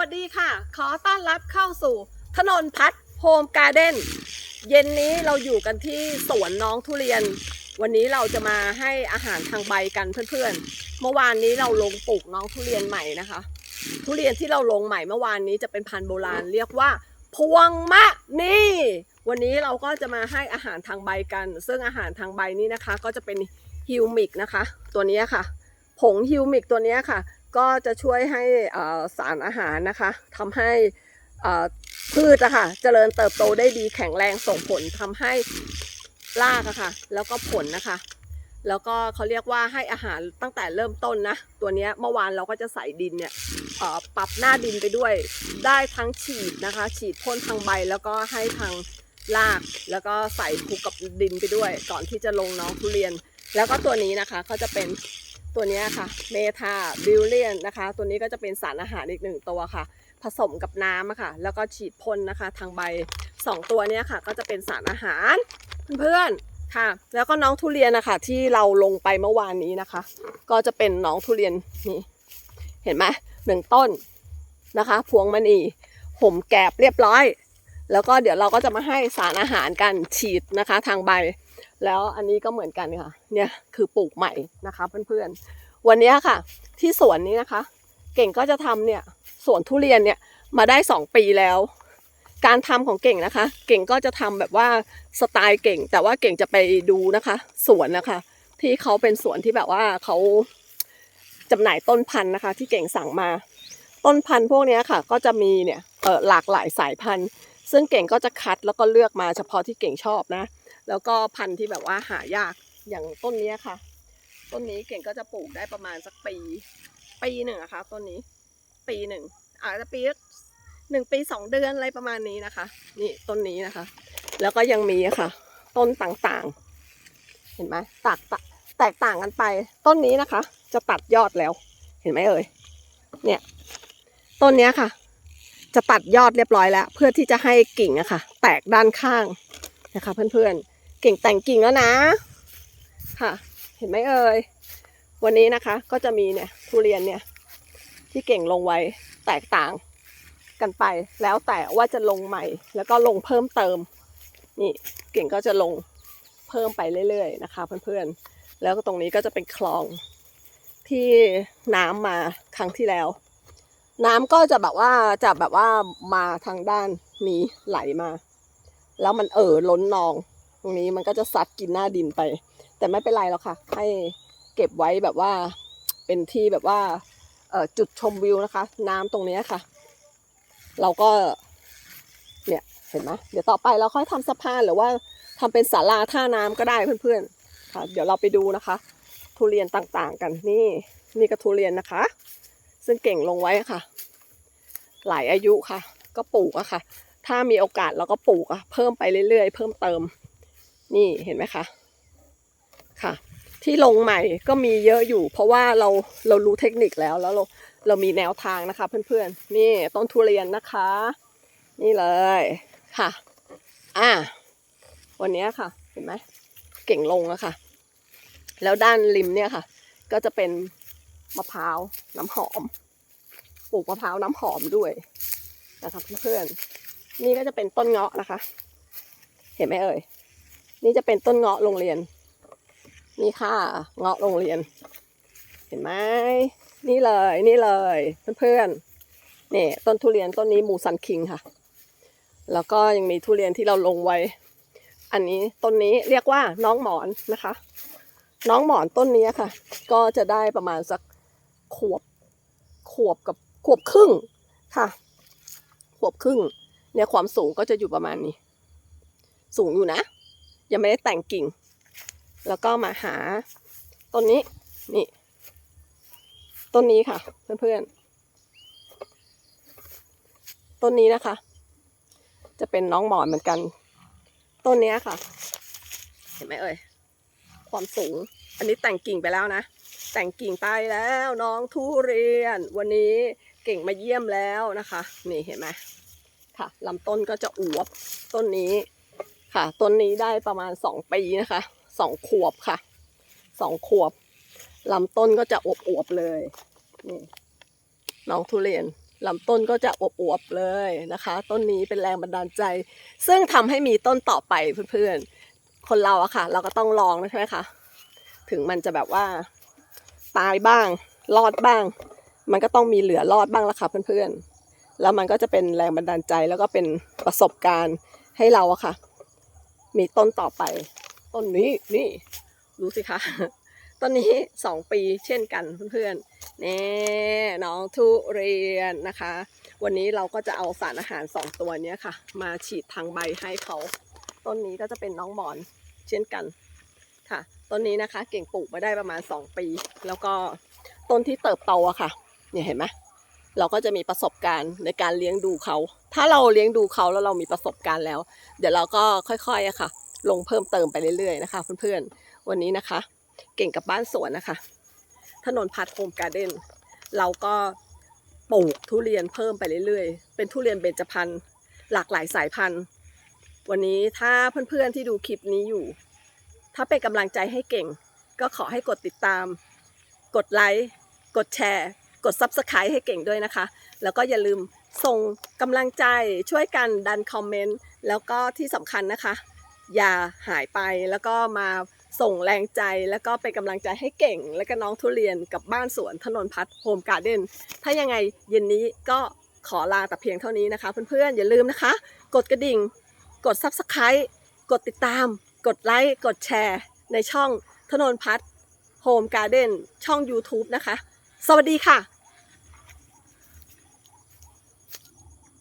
วัสดีค่ะ ขอต้อนรับเข้าสู่ถนนพัฒโฮมการ์เด้นเย็นนี้เราอยู่กันที่สวนน้องทุเรียน วันนี้เราจะมาให้อาหารทางใบกันเพื่อนๆ เมื่อวานนี้เราลงปลูกน้องทุเรียนใหม่นะคะ ทุเรียนที่เราลงใหม่เมื่อวานนี้จะเป็นพันธุ์โบราณเรียกว่า พวงมะนี่ วันนี้เราก็จะมาให้อาหารทางใบกัน ซึ่งอาหารทางใบนี้นะคะ ก็จะเป็นฮิวมิกนะคะ ตัวนี้ค่ะ ผงฮิวมิกตัวนี้ค่ะ ก็จะช่วยให้สารอาหารนะคะทำให้พืชอะค่ะเจริญเติบโตได้ดีแข็งแรงส่งผลทำให้รากอะค่ะ แล้วก็ผลนะคะ แล้วก็เขาเรียกว่าให้อาหารตั้งแต่เริ่มต้นนะตัวนี้เมื่อวานเราก็จะใส่ดินเนี่ยปรับหน้าดินไปด้วย ได้ทั้งฉีดนะคะ ฉีดพ่นทางใบแล้วก็ให้ทางรากแล้วก็ใส่คลุกกับดินไปด้วย ก่อนที่จะลงน้องทุเรียน แล้วก็ตัวนี้นะคะเขาจะเป็น ตัวนี้ค่ะเมทาบิลเลียนนะคะ ตัวนี้ก็จะเป็นสารอาหารอีกหนึ่งตัวค่ะ ผสมกับน้ำค่ะ แล้วก็ฉีดพ่นนะคะ ทางใบสองตัวนี้ค่ะ ก็จะเป็นสารอาหารเพื่อนๆค่ะ แล้วก็น้องทุเรียนนะคะที่เราลงไปเมื่อวานนี้นะคะ ก็จะเป็นน้องทุเรียนนี่เห็นไหมหนึ่งต้นนะคะ พวงมณีห่มแกบเรียบร้อย แล้วก็เดี๋ยวเราก็จะมาให้สารอาหารกันฉีดนะคะ ทางใบ แล้วอันนี้ก็เหมือนกันค่ะ เนี่ยคือปลูกใหม่นะคะเพื่อนๆ วันนี้ค่ะ ที่สวนนี้นะคะ เก่งก็จะทำเนี่ยสวนทุเรียนเนี่ยมาได้ 2 ปีแล้ว การทำของเก่งนะคะ เก่งก็จะทำแบบว่าสไตล์เก่ง แต่ว่าเก่งจะไปดูนะคะ สวนนะคะ ที่เขาเป็นสวนที่แบบว่าเขาจำหน่ายต้นพันธุ์นะคะ ที่เก่งสั่งมา ต้นพันธุ์พวกนี้ค่ะ ก็จะมีเนี่ยเออหลากหลายสายพันธุ์ ซึ่งเก่งก็จะคัดแล้วก็เลือกมาเฉพาะที่เก่งชอบนะ แล้วก็พันธุ์ที่แบบว่าหายากอย่างต้นนี้ค่ะ ต้นนี้เก่งก็จะปลูกได้ประมาณสักปี ปีหนึ่งอะคะต้นนี้ ปีหนึ่งอาจจะปีหนึ่งปีสองเดือนอะไรประมาณนี้นะคะ นี่ต้นนี้นะคะ แล้วก็ยังมีค่ะ ต้นต่างๆ เห็นไหมแตกต่างแตกต่างกันไป ต้นนี้นะคะ จะตัดยอดแล้ว เห็นไหมเอ่ยเนี่ย ต้นเนี้ยค่ะ จะตัดยอดเรียบร้อยแล้ว เพื่อที่จะให้กิ่งอะค่ะ แตกด้านข้างนะคะ เพื่อนๆ เก่งแต่งกิ่งแล้วนะ ค่ะ เห็นไหมเอ่ยวันนี้นะคะ ก็จะมีเนี่ยทุเรียนเนี่ย ที่เก่งลงไว้แตกต่างกันไป แล้วแต่ว่าจะลงใหม่ แล้วก็ลงเพิ่มเติม นี่เก่งก็จะลงเพิ่มไปเรื่อยๆนะคะเพื่อนๆ แล้วก็ตรงนี้ก็จะเป็นคลองที่น้ำมาครั้งที่แล้ว น้ำก็จะแบบว่าจะแบบว่ามาทางด้านนี้ไหลมา แล้วมันเอ่อล้นนอง ตรงนี้มันก็จะซัดกินหน้าดินไป แต่ไม่เป็นไรหรอกค่ะ ให้เก็บไว้แบบว่าเป็นที่แบบว่าจุดชมวิวนะคะ น้ำตรงนี้ค่ะ เราก็เนี่ยเห็นไหมเดี๋ยวต่อไปเราค่อยทำสะพานหรือว่าทำเป็นศาลาท่าน้ำก็ได้เพื่อนๆค่ะ เดี๋ยวเราไปดูนะคะ ทุเรียนต่างๆกันนี่นี่ก็ทุเรียนนะคะ ซึ่งเก่งลงไว้ค่ะ หลายอายุค่ะ ก็ปลูกอะค่ะ ถ้ามีโอกาสเราก็ปลูกอะเพิ่มไปเรื่อยๆ เพิ่มเติม นี่เห็นไหมคะ ค่ะ ที่ลงใหม่ก็มีเยอะอยู่ เพราะว่าเราเรารู้เทคนิคแล้วแล้วเราเรามีแนวทางนะคะเพื่อนๆ นี่ต้นทุเรียนนะคะ นี่เลยค่ะ อ่า วันนี้ค่ะ เห็นไหมเก่งลงแล้วค่ะ แล้วด้านริมเนี่ยค่ะ ก็จะเป็นมะพร้าวน้ำหอม ปลูกมะพร้าวน้ำหอมด้วยนะคะเพื่อนๆ นี่ก็จะเป็นต้นเงาะนะคะ เห็นไหมเอ่ย นี่จะเป็นต้นเงาะโรงเรียน นี่ค่ะเงาะโรงเรียน เห็นไหมนี่เลยนี่เลยเพื่อนๆนี่ต้นทุเรียนต้นนี้มูซันคิงค่ะ แล้วก็ยังมีทุเรียนที่เราลงไว้ อันนี้ต้นนี้เรียกว่าน้องหมอนนะคะ น้องหมอนต้นนี้ค่ะ ก็จะได้ประมาณสักขวบขวบกับขวบครึ่งค่ะ ขวบครึ่งเนี่ยความสูงก็จะอยู่ประมาณนี้ สูงอยู่นะ ยังไม่ได้แต่งกิ่ง แล้วก็มาหาต้นนี้นี่ต้นนี้ค่ะ เพื่อนๆต้นนี้นะคะ จะเป็นน้องหมอนเหมือนกัน ต้นนี้ค่ะ เห็นไหมเอ่ยความสูง อันนี้แต่งกิ่งไปแล้วนะ แต่งกิ่งไปแล้วน้องทุเรียน วันนี้เก่งมาเยี่ยมแล้วนะคะ นี่เห็นไหมค่ะลำต้นก็จะอวบต้นนี้ ค่ะต้นนี้ได้ประมาณสองปีนะคะสองขวบค่ะสองขวบลำต้นก็จะอวบๆเลยนี่น้องทุเรียนลำต้นก็จะอวบๆเลยนะคะ ต้นนี้เป็นแรงบันดาลใจ ซึ่งทำให้มีต้นต่อไปเพื่อนๆ คนเราอะค่ะ เราก็ต้องลองนะใช่ไหมคะถึงมันจะแบบว่าตายบ้างรอดบ้าง มันก็ต้องมีเหลือรอดบ้างละค่ะเพื่อนๆ แล้วมันก็จะเป็นแรงบันดาลใจแล้วก็เป็นประสบการณ์ให้เราอะค่ะ มีต้นต่อไป ต้นนี้นี่ดูสิคะต้นนี้สองปีเช่นกันเพื่อนๆนี่น้องทุเรียนนะคะ วันนี้เราก็จะเอาสารอาหารสองตัวนี้ค่ะ มาฉีดทางใบให้เขาต้นนี้ก็จะเป็นน้องหมอนเช่นกันค่ะต้นนี้นะคะ เก่งปลูกมาได้ประมาณ 2 ปี แล้วก็ต้นที่เติบโตอะค่ะเนี่ยเห็นไหม เราก็จะมีประสบการณ์ในการเลี้ยงดูเขา ถ้าเราเลี้ยงดูเขาแล้วเรามีประสบการณ์แล้ว เดี๋ยวเราก็ค่อยๆอะค่ะ ลงเพิ่มเติมไปเรื่อยๆนะคะ เพื่อนๆ วันนี้นะคะ เก่งกับบ้านสวนนะคะ ถนนพัดโฮมการ์เด้นเราก็ปลูกทุเรียนเพิ่มไปเรื่อยๆ เป็นทุเรียนเบญจพรรณหลากหลายสายพันธุ์ วันนี้ถ้าเพื่อนๆที่ดูคลิปนี้อยู่ ถ้าเป็นกำลังใจให้เก่ง ก็ขอให้กดติดตาม กดไลค์ กดแชร์ กด Subscribe ให้เก่งด้วยนะคะ แล้วก็อย่าลืมส่งกำลังใจช่วยกันดันคอมเมนต์แล้วก็ที่สำคัญนะคะ อย่าหายไปแล้วก็มาส่งแรงใจแล้วก็เป็นกำลังใจให้เก่ง และก็น้องทุเรียนกับบ้านสวนถนนพัฒโฮมการ์เด้นถ้ายังไงเย็นนี้ก็ขอลาแต่เพียงเท่านี้นะคะ เพื่อนๆ อย่าลืมนะคะ กดกระดิ่ง กด Subscribe กดติดตาม กดไลค์กดแชร์ ในช่องถนนพัฒโฮมการ์เด้นช่อง YouTube นะคะ สวัสดีค่ะ